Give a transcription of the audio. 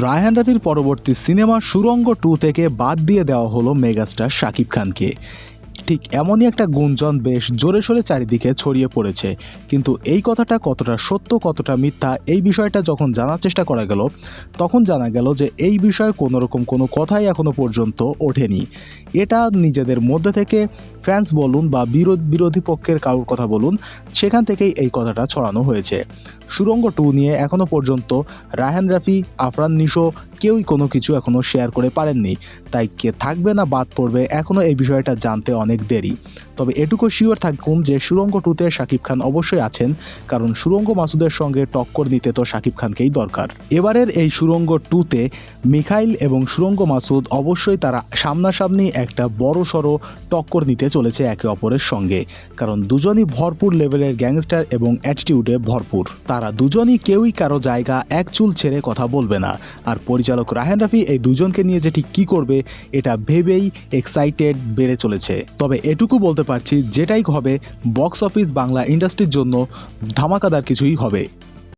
রায়হান রাফির পরবর্তী সিনেমা সুরঙ্গ টু থেকে বাদ দিয়ে দেওয়া হলো মেগাস্টার শাকিব খানকে। ঠিক এমনই একটা গুঞ্জন বেশ জোরে সোরে চারিদিকে ছড়িয়ে পড়েছে। কিন্তু এই কথাটা কতটা সত্য, কতটা মিথ্যা, এই বিষয়টা যখন জানার চেষ্টা করা গেল, তখন জানা গেল যে এই বিষয়ে কোনো রকম কোনো কথাই এখনও পর্যন্ত ওঠেনি। এটা নিজেদের মধ্যে থেকে ফ্যান্স বলুন বা বিরোধ বিরোধী পক্ষের কারোর কথা বলুন, সেখান থেকেই এই কথাটা ছড়ানো হয়েছে। সুরঙ্গ টু নিয়ে এখনও পর্যন্ত রায়হান রাফি, আফরান নিশো কেউই কোনো কিছু এখনও শেয়ার করে পারেননি। তাই কে থাকবে না বাদ পড়বে এখনও এই বিষয়টা জানতে অনেক দেরি। তবে এটুকু শিওর থাকুন যে সুরঙ্গ টুতে শাকিব খান অবশ্যই আছেন, কারণ সুরঙ্গ মাসুদের সঙ্গে টক্কর নিতে তো শাকিব খানকেই দরকার। এবারের এই সুরঙ্গ টুতে মিখাইল এবং সুরঙ্গ মাসুদ অবশ্যই তারা সামনাসামনি একটা বড় সড়ো টক্কর নিতে চলেছে একে অপরের সঙ্গে, কারণ দুজনই ভরপুর লেভেলের গ্যাংস্টার এবং অ্যাটিটিউডে ভরপুর। তারা দুজনই কেউই কারও জায়গা এক চুল ছেড়ে কথা বলবে না। আর পরিচালক রাহেন রাফি এই দুজনকে নিয়ে যে ঠিক কী করবে, এটা ভেবেই এক্সাইটেড বেড়ে চলেছে। তবে এটুকু বলতে পারছি, যেটাই হবে বক্স অফিস বাংলা ইন্ডাস্ট্রির জন্য ধামাকাদার কিছুই হবে।